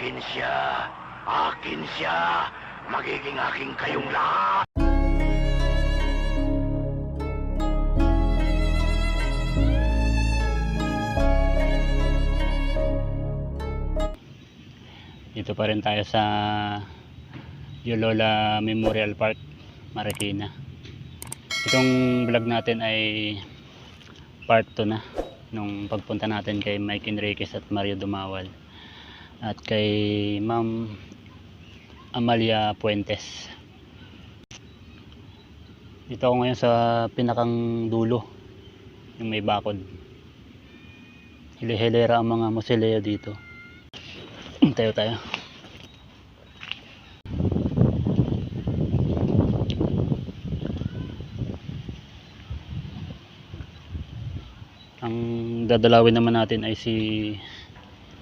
Akin siya. Akin siya. Magiging aking kayong lahat. Dito pa rin tayo sa Yolola Memorial Park, Marikina. Itong vlog natin ay part 2 na nung pagpunta natin kay Mike Enriquez at Mario Dumawal at kay Ma'am Amalia Puentes. Dito ako ngayon sa pinakang dulo, yung may bakod. Hili-hilera ang mga musileo dito. Tayo tayo. Ang dadalawin naman natin ay si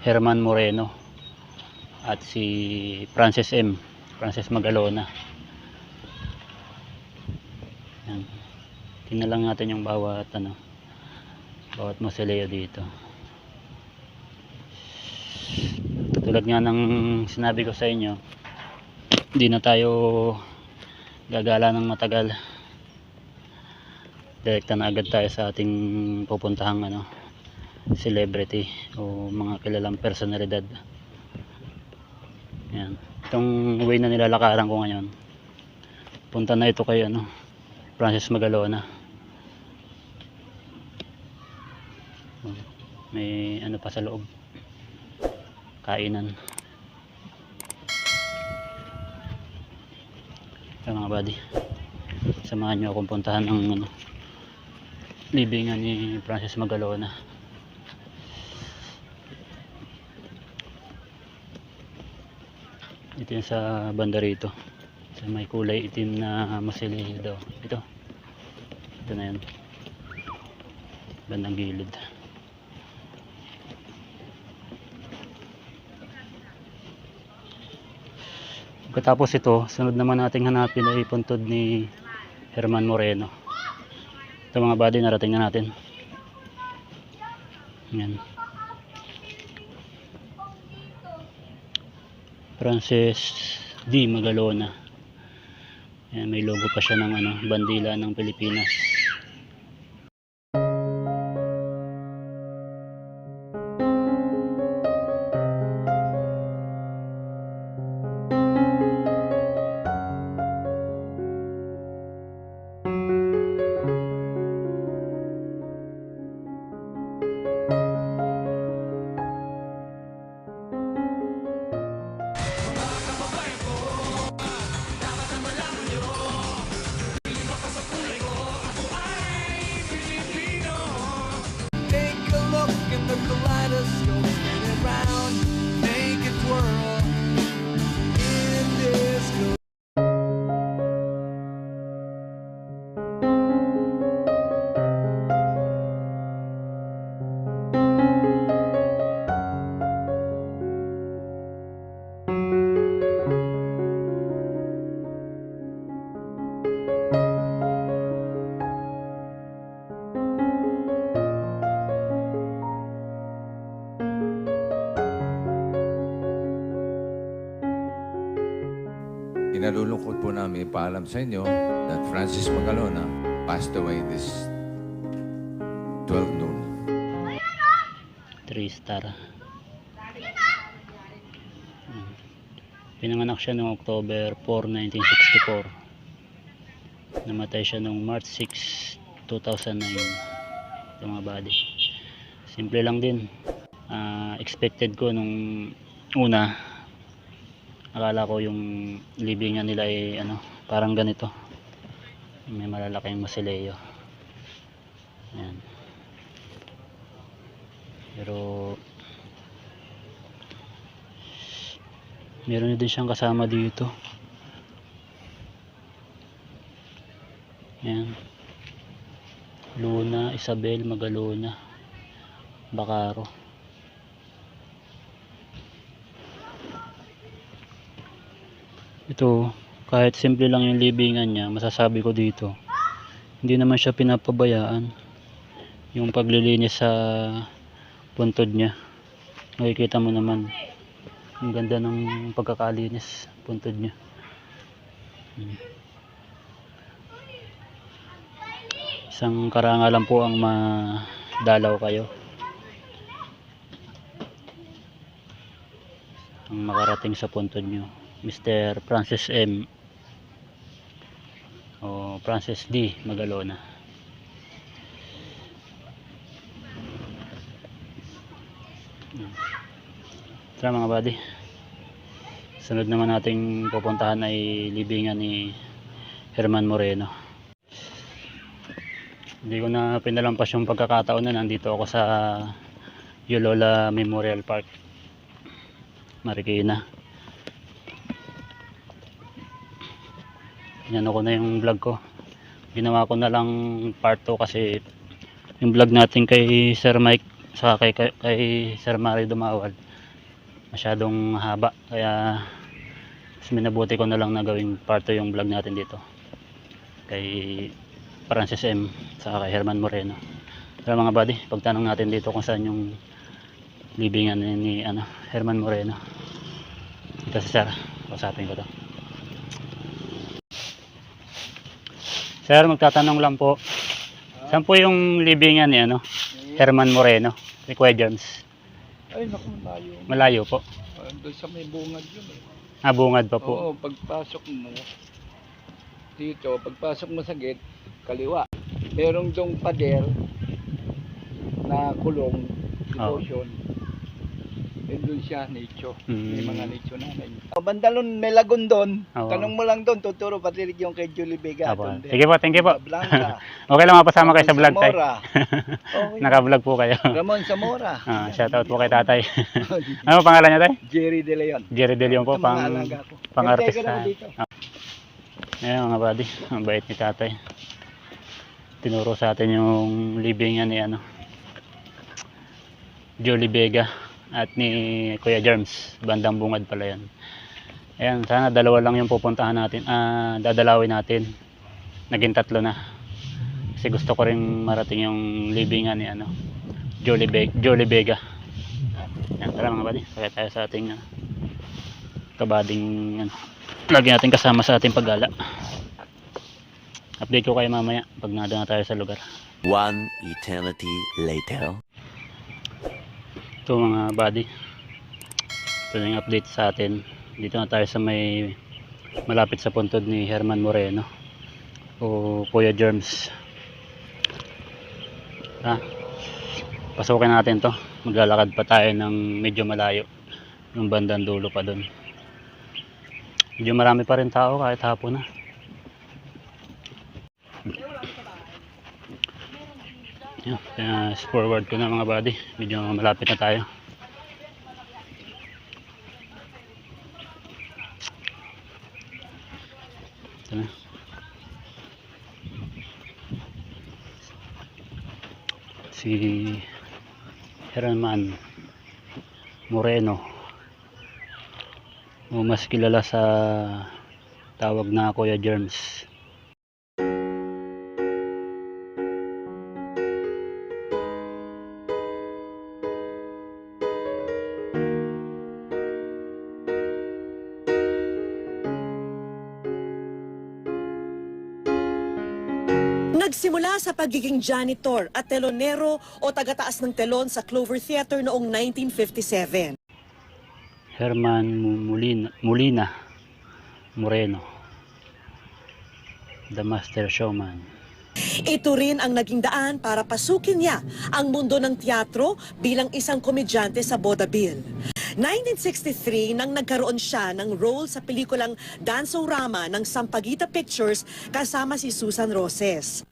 Herman Moreno at si Francis M. Francis Magalona. Yan. Tingnan lang natin yung bawat ano bawat mausoleo dito. Tulad nga ng sinabi ko sa inyo, hindi na tayo gagala ng matagal. Direkta na agad tayo sa ating pupuntahang ano, celebrity o mga kilalang personalidad. Yan. Itong way na nilalakaran ko ngayon. Punta na ito kay ano, Francis Magalona. May ano pa sa loob kainan Kaya mga buddy samahan nyo akong puntahan ng ano, libingan ni Francis Magalona yung sa banda rito sa may kulay itim na masilyo daw ito ito na yan bandang gilid Pagkatapos ito, sunod naman nating hanapin ay puntod ni Herman Moreno. Ito mga buddy, narating na natin. Yan. Francis D. Magalona. Yan, may logo pa siya ng ano, bandila ng Pilipinas. Po namin paalam sa inyo that Francis Magalona passed away this 12 noon. 3 star. Pinanganak siya noong October 4, 1964. Namatay siya noong March 6, 2009. Ito mga body. Simple lang din. Ah, expected ko nung una, akala ko yung libingan nila ay ano, parang ganito. May malalaking mausoleo. Ayan. Pero meron din siyang kasama dito. Ayan. Luna, Isabel, Magalona, Bacaro. Ito, kahit simple lang yung libingan niya, masasabi ko dito. Hindi naman siya pinapabayaan. Yung paglilinis sa puntod niya. Nakikita mo naman Ang ganda ng pagkakalinis, puntod niya. Isang karangalan po ang madalaw kayo. Ang makarating sa puntod nyo. Mr. Francis M. Francis D. Magalona. Tara mga buddy. Sunod naman nating pupuntahan ay libingan ni Herman Moreno. Hindi ko na pinalampas yung pagkakataon na nandito ako sa Yolola Memorial Park. Marikina. Yan ako na yung vlog ko. Ginawa ko na lang part 2 kasi yung vlog natin kay Sir Mike saka kay, kay, kay Sir Mari Dumawal masyadong haba kaya mas minabuti ko na lang na gawing part 2 yung vlog natin dito. Kay Francis M saka kay Herman Moreno. Pero mga buddy pagtanong natin dito kung saan yung libingan ni, ano, Herman Moreno. Ito si Sir usapin ko to Sir magtatanong lang po saan po yung libingan ni ano Herman Moreno ni Kuya Jones Ay, naku, malayo. malayo po Ah, Doon sa may bungad yun eh. ah bungad pa po Oo, pagpasok mo dito, pagpasok mo sa gate, kaliwa. Merong dong pader na kulong, devotion. Yun doon siya, nicho. May Mm. mga nicho na. Bandalon, may lagun doon. Oo. Tanong mo lang doon, tuturo patilig yung kay Julie Vega. Apo. doon din. Sige po, thank you po. Blanca. Okay lang mapasama kayo sa vlog tayo. Zamora. Okay. Naka-vlog po kayo. Ramon Zamora. Ah, shoutout po kay tatay. ano pangalan niya tay? Jerry De Leon. Jerry De Leon po, Ito mga pang, alaga ko. pang Kaya artista. naman dito. Ayan mga buddy, ang bait ni tatay. Tinuro sa atin yung libingan ni ano, Jolie Vega at ni Kuya Germs. Bandang bungad pala yan. Ayan, sana dalawa lang yung pupuntahan natin, ah, dadalawin natin. Naging tatlo na. Kasi gusto ko rin marating yung libingan ni ano, Jolie, Be- Jolie Vega. Ayan, tara mga buddy, kaya tayo sa ating ah, kabading ano, lagi natin kasama sa ating paggala. Update ko kayo mamaya pag nada na tayo sa lugar. One eternity later. Ito mga buddy. Ito yung update sa atin. Dito na tayo sa may malapit sa puntod ni Herman Moreno o Kuya Germs. Ha? Pasukin natin to. Maglalakad pa tayo ng medyo malayo. Yung bandang dulo pa doon. Medyo marami pa rin tao kahit hapon na. Yan, kaya forward ko na mga buddy. Medyo malapit na tayo. Ito na. Si Herman Moreno o mas kilala sa tawag na Kuya Germs. Sa pagiging janitor at telonero o tagataas ng telon sa Clover Theater noong 1957. Herman Molina, Molina Moreno The Master Showman Ito rin ang naging daan para pasukin niya ang mundo ng teatro bilang isang komedyante sa vaudeville. 1963 nang nagkaroon siya ng role sa pelikulang Dansorama ng Sampaguita Pictures kasama si Susan Roses.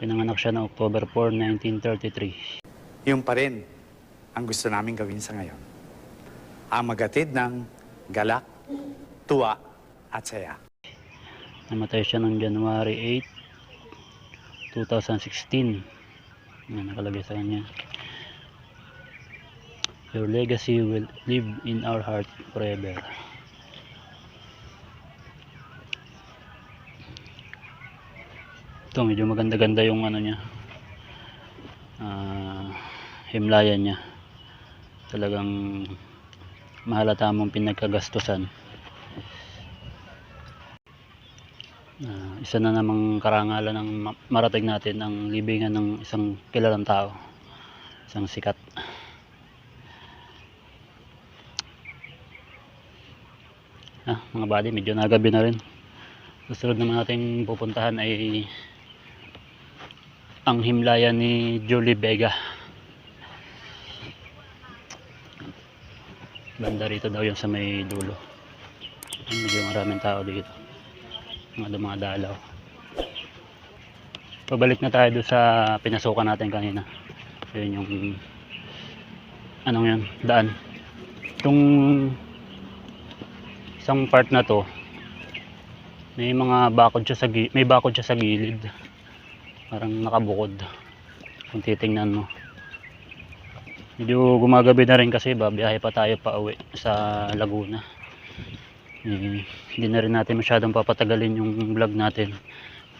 Pinanganak siya noong October 4, 1933 Yung pa rin ang gusto namin gawin sa ngayon. Ang magatid ng galak, tuwa at saya. Namatay siya noong January 8 2016 Yan nakalagay sa kanya Your legacy will live in our heart forever Ito medyo maganda-ganda yung ano niya ah himlayan niya talagang mahalata mong pinagkagastusan. Ah, isa na namang karangalan ng ma- marating natin ang libingan ng isang kilalang tao. Isang sikat. Ah, mga buddy, medyo nagabi na rin. Susunod naman natin pupuntahan ay ang himlayan ni Julie Vega. Banda rito daw yun sa may dulo. Medyo maraming tao dito. Mga dumadalaw. Pabalik na tayo doon sa pinasukan natin kanina. Yun yung anong yun, daan. Itong isang part na to may mga bakod siya sa may bakod siya sa gilid. Parang nakabukod. Kung titingnan mo. Medyo gumagabi na rin kasi babiyahe pa tayo pa uwi sa Laguna. Eh, hindi na rin natin masyadong papatagalin yung vlog natin.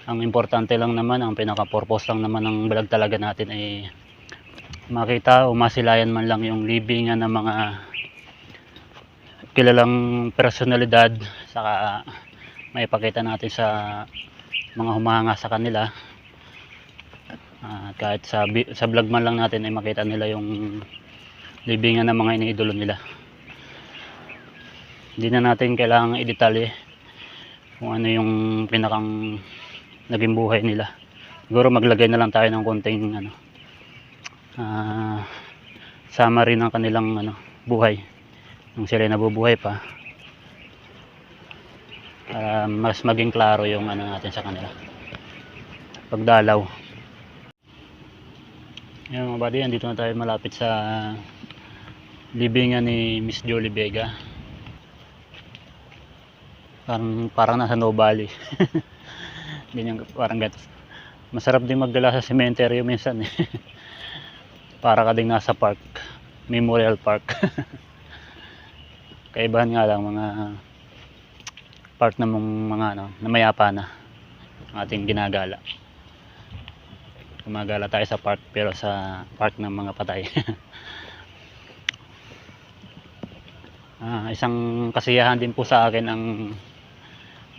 Ang importante lang naman, ang pinaka-purpose lang naman ng vlog talaga natin ay makita o masilayan man lang yung libingan ng mga kilalang personalidad saka maipakita natin sa mga humanga sa kanila at kahit sa, sa vlog man lang natin ay makita nila yung libingan ng mga iniidolo nila. Hindi na natin kailangang i-detalye kung ano yung pinakang naging buhay nila. Siguro maglagay na lang tayo ng konting ano ah summary ng kanilang ano buhay. Nung sila ay nabubuhay pa para mas maging klaro yung ano natin sa kanila. Pagdalaw yan mga buddy andito na tayo malapit sa libingan ni Miss Jolie Vega. Parang parang nasa No Valley. Ganyan parang gato masarap din magdala sa cemetery minsan eh. Para ka ding nasa park memorial park. Kaibahan nga lang mga part ng mga ano, na mayapa na ating ginagala. Gumagala tayo sa park pero sa park ng mga patay. ah, isang kasiyahan din po sa akin ang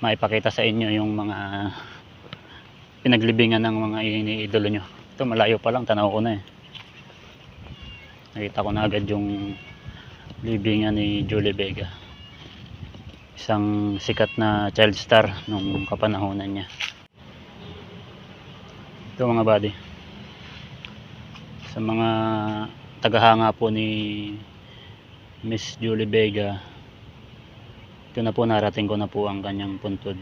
maipakita sa inyo yung mga pinaglibingan ng mga iniidolo nyo. Ito malayo pa lang, tanaw ko na eh. Nakita ko na agad yung libingan ni Julie Vega isang sikat na child star nung kapanahonan niya ito mga buddy. Sa mga tagahanga po ni Miss Julie Vega ito na po narating ko na po ang kanyang puntod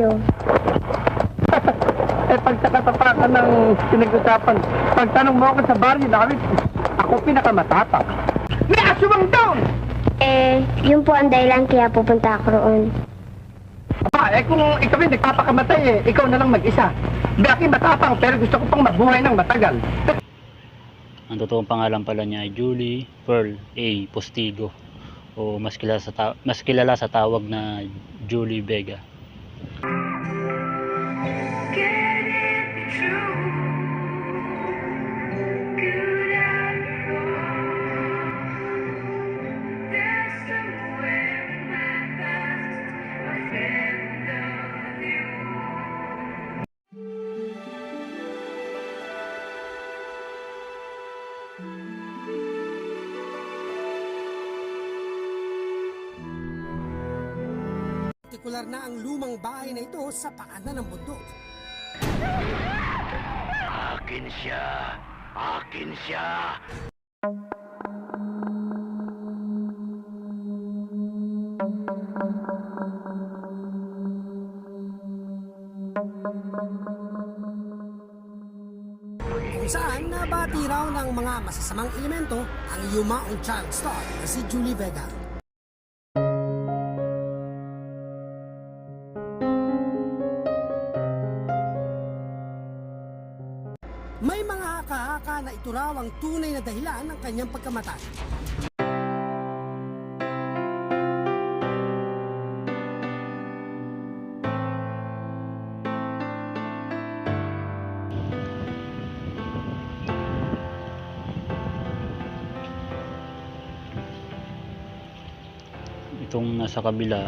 kayo. Eh, pag nakatapakan ng pinag-usapan, pagtanong mo ako sa baryo namin, ako pinakamatapang. May asumang down! Eh, yun po ang dahilan kaya pupunta ako roon. Aba, eh kung ikaw yung nagpapakamatay eh, ikaw na lang mag-isa. Baki matapang, pero gusto ko pang mabuhay ng matagal. ang totoong pangalan pala niya ay Julie Pearl A. Postigo o mas kilala sa, ta- mas kilala sa tawag na Julie Vega Thank you. Partikular na ang lumang bahay na ito sa paanan ng bundok. Akin siya! Akin siya! saan nabati raw ng mga masasamang elemento ang yumaong child star na si Julie Vega. Tunay na dahilan ng kanyang pagkamatay. itong nasa kabila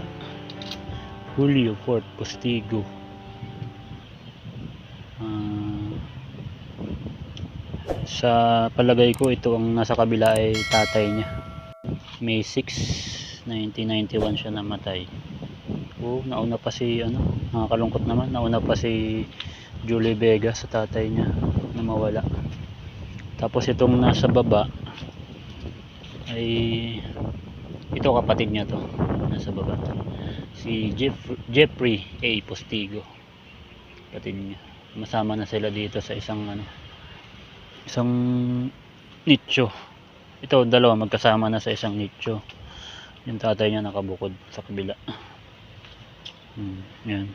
Julio Fort Postigo sa palagay ko ito ang nasa kabila ay tatay niya. May 6 1991 siya namatay. Oh nauna pa si ano nakakalungkot naman. Nauna pa si Julie Vega sa tatay niya na mawala. Tapos itong nasa baba ay ito kapatid niya to nasa baba. Si Jeff, Jeffrey A. Postigo. Kapatid niya. Masama na sila dito sa isang ano isang nicho. Ito dalawa magkasama na sa isang nicho. Yung tatay niya nakabukod sa kabila. Hmm, yan.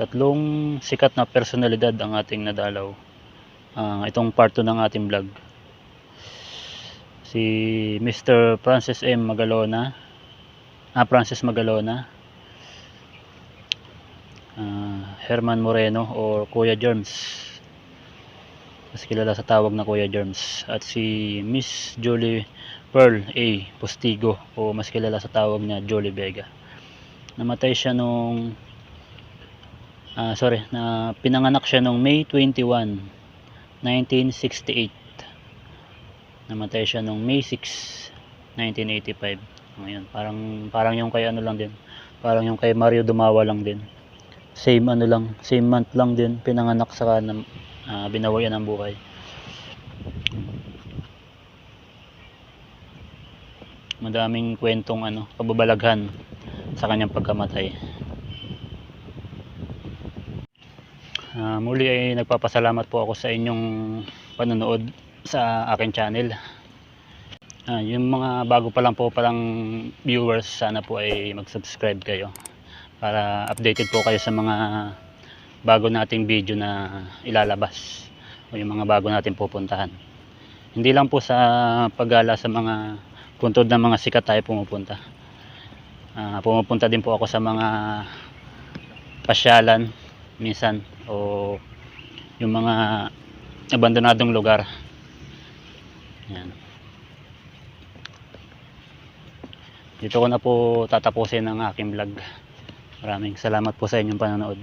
Tatlong sikat na personalidad ang ating nadalaw. Ah, itong part 2 ng ating vlog. Si Mr. Francis M. Magalona. Ah, Francis Magalona. Ah, Herman Moreno o Kuya Germs mas kilala sa tawag na Kuya Germs. At si Miss Jolie Pearl A. Postigo o mas kilala sa tawag niya Jolie Vega. Namatay siya nung ah, sorry na pinanganak siya nung May 21 1968 namatay siya nung May 6 1985 ngayon parang parang yung kay ano lang din parang yung kay Mario Dumawa lang din. Same ano lang same month lang din pinanganak sa uh, binawayan ng buhay madaming kwentong ano kababalaghan sa kanyang pagkamatay Ah, muli ay nagpapasalamat po ako sa inyong panonood sa akin channel. Ah, yung mga bago pa lang po palang viewers, sana po ay mag-subscribe kayo para updated po kayo sa mga bago nating video na ilalabas o yung mga bago natin pupuntahan. Hindi lang po sa paggala sa mga puntod ng mga sikat tayo pumupunta. Ah, pumupunta din po ako sa mga pasyalan minsan o yung mga abandonadong lugar yan dito ko na po tatapusin ang aking vlog maraming salamat po sa inyong panonood